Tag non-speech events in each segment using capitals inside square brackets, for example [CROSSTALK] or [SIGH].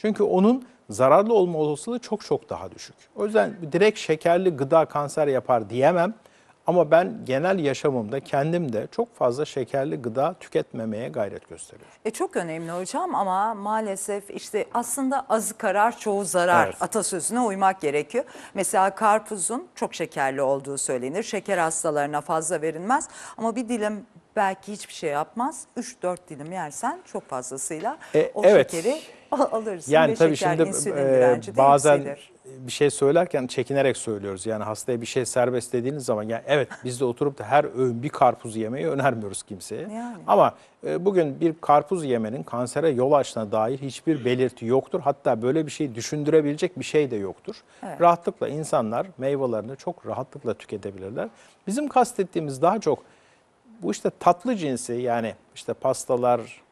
Çünkü onun zararlı olma olasılığı çok çok daha düşük. O yüzden direkt şekerli gıda kanser yapar diyemem. Ama ben genel yaşamımda kendim de çok fazla şekerli gıda tüketmemeye gayret gösteriyorum. E çok önemli hocam ama maalesef işte aslında azı karar çoğu zarar Evet. atasözüne uymak gerekiyor. Mesela karpuzun çok şekerli olduğu söylenir. Şeker hastalarına fazla verilmez ama bir dilim belki hiçbir şey yapmaz. 3-4 dilim yersen çok fazlasıyla E, o evet. şekeri al- alırsın Yani ve tabii şeker şimdi insülin e, direnci bazen yükselir. bir şey söylerken çekinerek söylüyoruz. Yani hastaya bir şey serbest dediğiniz zaman yani evet biz de oturup da her öğün bir karpuz yemeyi önermiyoruz kimseye. Yani. Ama e, bugün bir karpuz yemenin kansere yol açtığına dair hiçbir belirti yoktur. Hatta böyle bir şey düşündürebilecek bir şey de yoktur. Evet. Rahatlıkla insanlar meyvelerini çok rahatlıkla tüketebilirler. Bizim kastettiğimiz daha çok bu işte tatlı cinsi yani işte pastalar,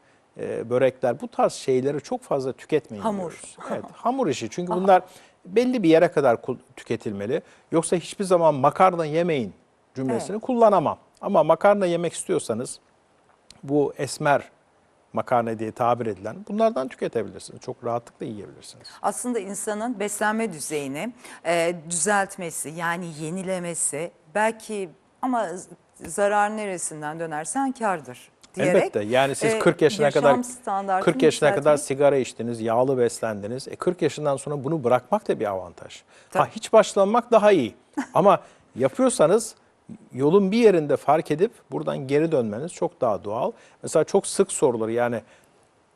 e, börekler bu tarz şeyleri çok fazla tüketmeyin Hamur. diyoruz. [LAUGHS] Evet, hamur işi. Çünkü bunlar belli bir yere kadar tüketilmeli. Yoksa hiçbir zaman makarna yemeyin cümlesini kullanamam. Ama makarna yemek istiyorsanız bu esmer makarna diye tabir edilen bunlardan tüketebilirsiniz. Çok rahatlıkla yiyebilirsiniz. aslında insanın beslenme düzeyini e, düzeltmesi yani yenilemesi belki ama zarar neresinden dönersen kardır diyerek. Elbette. Yani siz e, 40 yaşına yaşam kadar standartını 40 yaşına kadar sigara içtiniz, yağlı beslendiniz. E 40 yaşından sonra bunu bırakmak da bir avantaj. Tabii. Ha hiç başlamak daha iyi. [LAUGHS] Ama yapıyorsanız yolun bir yerinde fark edip buradan geri dönmeniz çok daha doğal. Mesela çok sık sorulur yani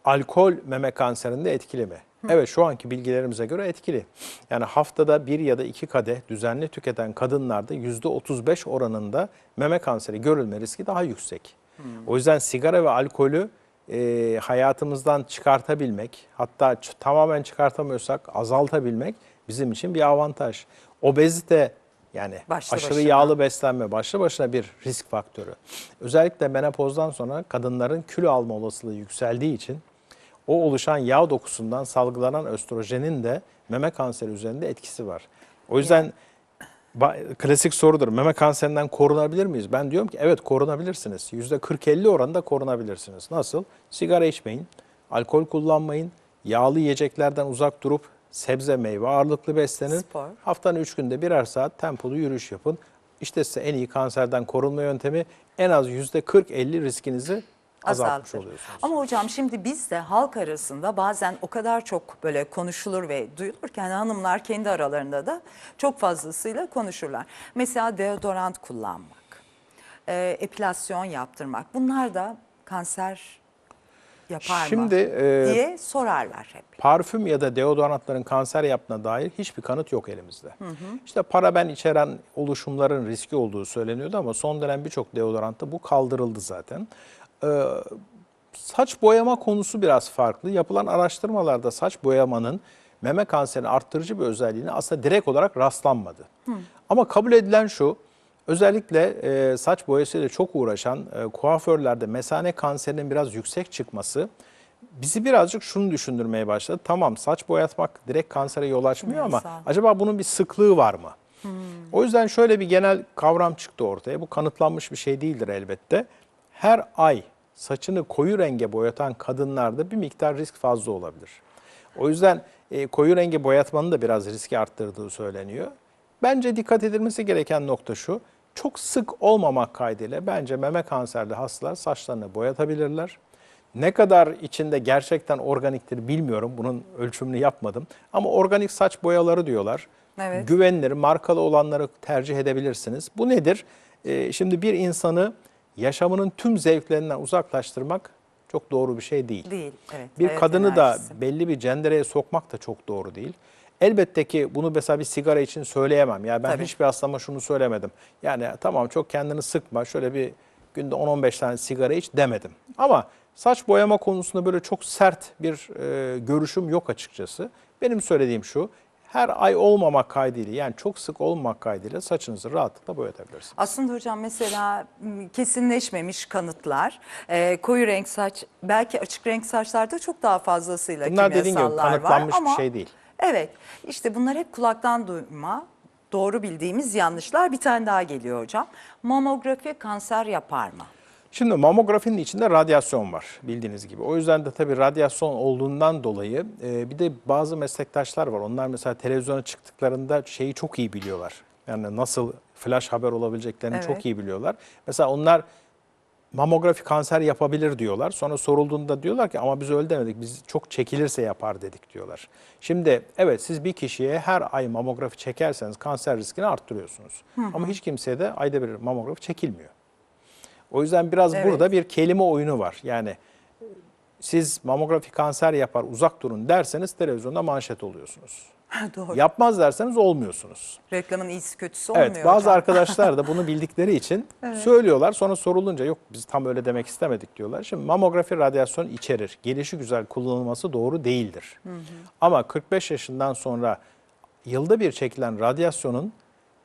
alkol meme kanserinde etkili mi? Evet şu anki bilgilerimize göre etkili. Yani haftada bir ya da iki kadeh düzenli tüketen kadınlarda %35 oranında meme kanseri görülme riski daha yüksek. O yüzden sigara ve alkolü e, hayatımızdan çıkartabilmek, hatta tamamen çıkartamıyorsak azaltabilmek bizim için bir avantaj. Obezite yani Başlı aşırı başına. yağlı beslenme başlı başına bir risk faktörü. Özellikle menopozdan sonra kadınların kilo alma olasılığı yükseldiği için o oluşan yağ dokusundan salgılanan östrojenin de meme kanseri üzerinde etkisi var. O yüzden ba- klasik sorudur. Meme kanserinden korunabilir miyiz? Ben diyorum ki evet korunabilirsiniz. %40-50 oranında korunabilirsiniz. Nasıl? Sigara içmeyin, alkol kullanmayın, yağlı yiyeceklerden uzak durup sebze meyve ağırlıklı beslenin. Spor. Haftanın 3 günde birer saat tempolu yürüyüş yapın. İşte size en iyi kanserden korunma yöntemi en az %40-50 riskinizi azaltmış oluyorsunuz. Ama hocam şimdi biz de halk arasında bazen o kadar çok böyle konuşulur ve duyulur ki hani hanımlar kendi aralarında da çok fazlasıyla konuşurlar. Mesela deodorant kullanmak, e, epilasyon yaptırmak bunlar da kanser yapar Şimdi, mı e, diye sorarlar hep. Parfüm ya da deodorantların kanser yaptığına dair hiçbir kanıt yok elimizde. İşte paraben içeren oluşumların riski olduğu söyleniyordu ama son dönem birçok deodorantta bu kaldırıldı zaten. Ee, saç boyama konusu biraz farklı. Yapılan araştırmalarda saç boyamanın meme kanserini arttırıcı bir özelliğine aslında direkt olarak rastlanmadı. Ama kabul edilen şu, özellikle e, saç boyasıyla çok uğraşan e, kuaförlerde mesane kanserinin biraz yüksek çıkması bizi birazcık şunu düşündürmeye başladı. Tamam saç boyatmak direkt kansere yol açmıyor ama Kimyasal. acaba bunun bir sıklığı var mı? O yüzden şöyle bir genel kavram çıktı ortaya. Bu kanıtlanmış bir şey değildir elbette. Her ay saçını koyu renge boyatan kadınlarda bir miktar risk fazla olabilir. O yüzden e, koyu renge boyatmanın da biraz riski arttırdığı söyleniyor. Bence dikkat edilmesi gereken nokta şu. Çok sık olmamak kaydıyla bence meme kanserli hastalar saçlarını boyatabilirler. Ne kadar içinde gerçekten organiktir bilmiyorum. Bunun ölçümünü yapmadım. Ama organik saç boyaları diyorlar. Evet. Güvenilir, markalı olanları tercih edebilirsiniz. Bu nedir? Ee, şimdi bir insanı yaşamının tüm zevklerinden uzaklaştırmak çok doğru bir şey değil. Değil. Evet. Bir hayat kadını da enerjisi. belli bir cendereye sokmak da çok doğru değil. Elbette ki bunu mesela bir sigara için söyleyemem. Yani ben Tabii. hiçbir hastama şunu söylemedim. Yani tamam çok kendini sıkma şöyle bir günde 10-15 tane sigara iç demedim. Ama saç boyama konusunda böyle çok sert bir e, görüşüm yok açıkçası. Benim söylediğim şu. Her ay olmamak kaydıyla yani çok sık olmamak kaydıyla saçınızı rahatlıkla boyatabilirsiniz. Aslında hocam mesela kesinleşmemiş kanıtlar, e, koyu renk saç, belki açık renk saçlarda çok daha fazlasıyla Bunlar gibi kimyasallar var. kanıtlanmış bir ama, şey değil. Evet işte bunlar hep kulaktan duyma, doğru bildiğimiz yanlışlar. Bir tane daha geliyor hocam. Mamografi kanser yapar mı? Şimdi mamografinin içinde radyasyon var bildiğiniz gibi. O yüzden de tabii radyasyon olduğundan dolayı e, bir de bazı meslektaşlar var. Onlar mesela televizyona çıktıklarında şeyi çok iyi biliyorlar. Yani nasıl flash haber olabileceklerini Evet. çok iyi biliyorlar. Mesela onlar mamografi kanser yapabilir diyorlar. Sonra sorulduğunda diyorlar ki ama biz öyle demedik. Biz çok çekilirse yapar dedik diyorlar. Şimdi evet siz bir kişiye her ay mamografi çekerseniz kanser riskini arttırıyorsunuz. Ama hiç kimseye de ayda bir mamografi çekilmiyor. O yüzden biraz Evet. burada bir kelime oyunu var. Yani siz mamografi kanser yapar uzak durun derseniz televizyonda manşet oluyorsunuz. Doğru. Yapmaz derseniz olmuyorsunuz. Reklamın iyisi kötüsü olmuyor Evet bazı hocam. arkadaşlar da [LAUGHS] bunu bildikleri için söylüyorlar. Sonra sorulunca yok biz tam öyle demek istemedik diyorlar. Şimdi mamografi radyasyon içerir. Gelişi güzel kullanılması doğru değildir. Ama 45 yaşından sonra yılda bir çekilen radyasyonun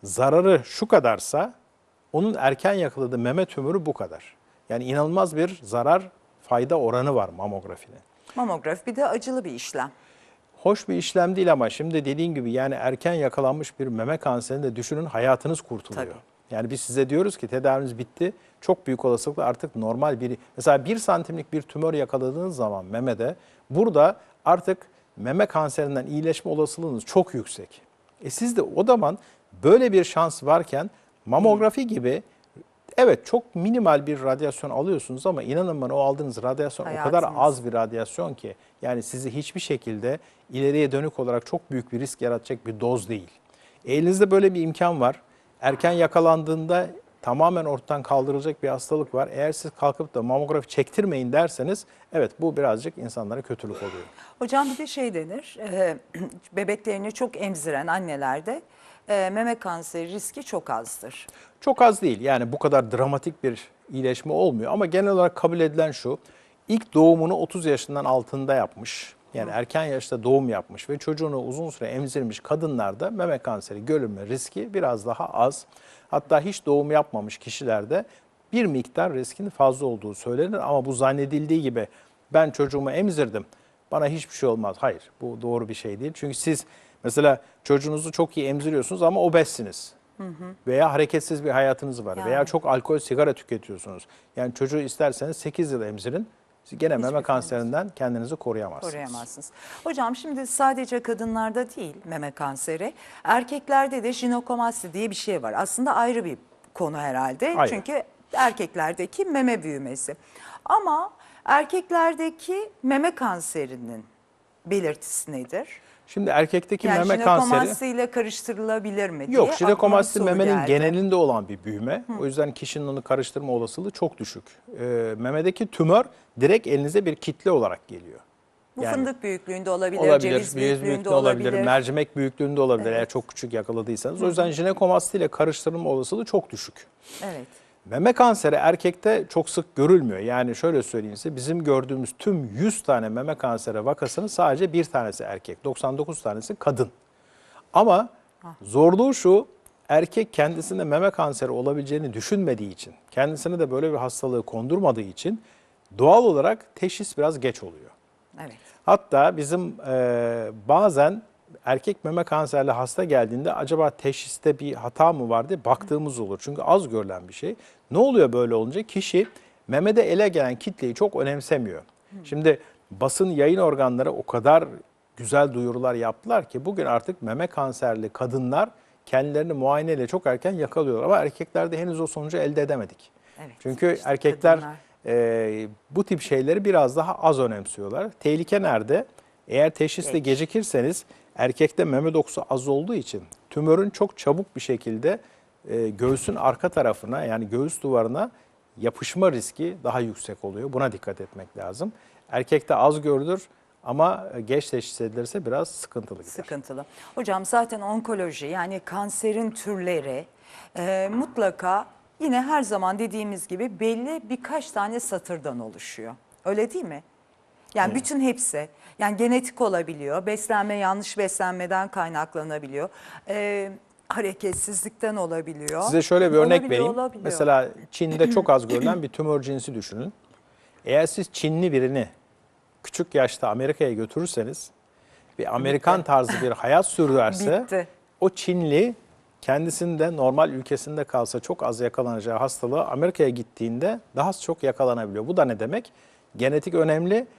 zararı şu kadarsa onun erken yakaladığı meme tümörü bu kadar. Yani inanılmaz bir zarar fayda oranı var mamografinin. Mamografi bir de acılı bir işlem. Hoş bir işlem değil ama şimdi dediğin gibi yani erken yakalanmış bir meme kanserinde düşünün hayatınız kurtuluyor. Tabii. Yani biz size diyoruz ki tedaviniz bitti. Çok büyük olasılıkla artık normal bir mesela bir santimlik bir tümör yakaladığınız zaman memede burada artık meme kanserinden iyileşme olasılığınız çok yüksek. E siz de o zaman böyle bir şans varken mamografi gibi evet çok minimal bir radyasyon alıyorsunuz ama inanın bana o aldığınız radyasyon o kadar Hayatınız. az bir radyasyon ki yani sizi hiçbir şekilde ileriye dönük olarak çok büyük bir risk yaratacak bir doz değil. Elinizde böyle bir imkan var. Erken yakalandığında tamamen ortadan kaldırılacak bir hastalık var. Eğer siz kalkıp da mamografi çektirmeyin derseniz evet bu birazcık insanlara kötülük oluyor. Hocam bir de şey denir, e, [CLEARS THROAT] bebeklerini çok emziren annelerde e, meme kanseri riski çok azdır. Çok az değil yani bu kadar dramatik bir iyileşme olmuyor ama genel olarak kabul edilen şu. ilk doğumunu 30 yaşından altında yapmış. Yani erken yaşta doğum yapmış ve çocuğunu uzun süre emzirmiş kadınlarda meme kanseri görülme riski biraz daha az. Hatta hiç doğum yapmamış kişilerde bir miktar riskin fazla olduğu söylenir ama bu zannedildiği gibi ben çocuğumu emzirdim bana hiçbir şey olmaz. Hayır bu doğru bir şey değil. Çünkü siz mesela çocuğunuzu çok iyi emziriyorsunuz ama obezsiniz. Veya hareketsiz bir hayatınız var. Yani. Veya çok alkol, sigara tüketiyorsunuz. Yani çocuğu isterseniz 8 yıl emzirin. Gene meme kanserinden kendinizi koruyamazsınız. Koruyamazsınız. Hocam şimdi sadece kadınlarda değil meme kanseri, erkeklerde de jinekomasti diye bir şey var. Aslında ayrı bir konu herhalde. Ayrı. Çünkü erkeklerdeki meme büyümesi. Ama erkeklerdeki meme kanserinin belirtisi nedir? Şimdi erkekteki Yani meme kanseri... ile karıştırılabilir mi diye Yok, jinekomasti memenin geldi. genelinde olan bir büyüme. O yüzden kişinin onu karıştırma olasılığı çok düşük. Ee, memedeki tümör direkt elinize bir kitle olarak geliyor. Bu Yani- fındık büyüklüğünde olabilir, olabilir, ceviz büyüklüğünde, büyüklüğünde olabilir. olabilir, mercimek büyüklüğünde olabilir eğer çok küçük yakaladıysanız. O yüzden jinekomasti ile karıştırılma olasılığı çok düşük. Evet. Meme kanseri erkekte çok sık görülmüyor. Yani şöyle söyleyeyim size bizim gördüğümüz tüm 100 tane meme kanseri vakasının sadece bir tanesi erkek, 99 tanesi kadın. Ama zorluğu şu, erkek kendisinde meme kanseri olabileceğini düşünmediği için, kendisine de böyle bir hastalığı kondurmadığı için doğal olarak teşhis biraz geç oluyor. Evet. Hatta bizim e, bazen erkek meme kanserli hasta geldiğinde acaba teşhiste bir hata mı var diye baktığımız olur. Çünkü az görülen bir şey. Ne oluyor böyle olunca? Kişi memede ele gelen kitleyi çok önemsemiyor. Şimdi basın yayın organları o kadar güzel duyurular yaptılar ki bugün artık meme kanserli kadınlar kendilerini muayeneyle çok erken yakalıyorlar. Ama erkeklerde henüz o sonucu elde edemedik. Evet, Çünkü işte erkekler kadınlar. e, bu tip şeyleri biraz daha az önemsiyorlar. Tehlike nerede? Eğer teşhiste Geç. gecikirseniz erkekte meme dokusu az olduğu için tümörün çok çabuk bir şekilde e, göğsün arka tarafına yani göğüs duvarına yapışma riski daha yüksek oluyor. Buna dikkat etmek lazım. Erkekte az görülür ama geç teşhis edilirse biraz sıkıntılı gider. Sıkıntılı. Hocam zaten onkoloji yani kanserin türleri e, mutlaka yine her zaman dediğimiz gibi belli birkaç tane satırdan oluşuyor. Öyle değil mi? Yani bütün hepsi. Yani genetik olabiliyor, beslenme yanlış beslenmeden kaynaklanabiliyor, e, hareketsizlikten olabiliyor. Size şöyle bir örnek Olabiliyor, vereyim. olabiliyor. Mesela Çin'de çok az görülen bir tümör cinsi düşünün. Eğer siz Çinli birini küçük yaşta Amerika'ya götürürseniz ve Amerikan tarzı bir hayat [LAUGHS] sürdürerse Bitti. o Çinli kendisinde normal ülkesinde kalsa çok az yakalanacağı hastalığı Amerika'ya gittiğinde daha çok yakalanabiliyor. Bu da ne demek? Genetik önemli